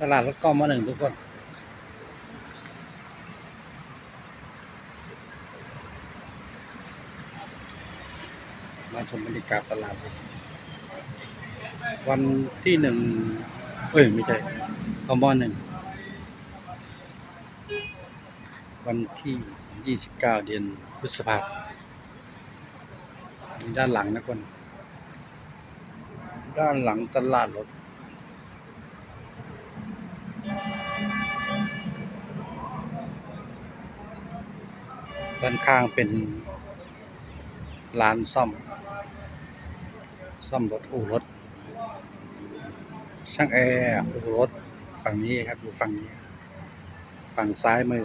ตลาดรถก้อมมาหนึ่งทุกคนมาชมบรรยากาศตลาด วันที่หนึ่งเอ้ย ไม่ใช่กมหนึ่ง วันที่ยี่สิบเก้าเดือนพฤษภาคมด้านหลังนะคน ด้านหลังตลาดรถ ด้านข้างเป็นร้านซ่อม ซ่อมรถอู่รถ ช่างแอร์อู่รถ ฝั่งนี้ครับอยู่ฝั่งนี้ ฝั่งซ้ายมือ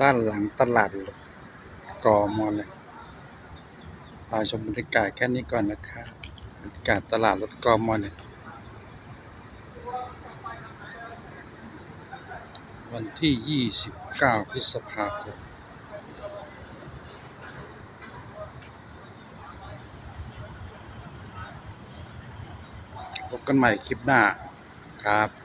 ด้านหลังตลาดรถกอมอเลยพาชมบรรยากาศแค่นี้ก่อนนะครับบรรยากาศตลาดรถกอมอเลยวันที่ 29 พฤษภาคมพบกันใหม่คลิปหน้าครับ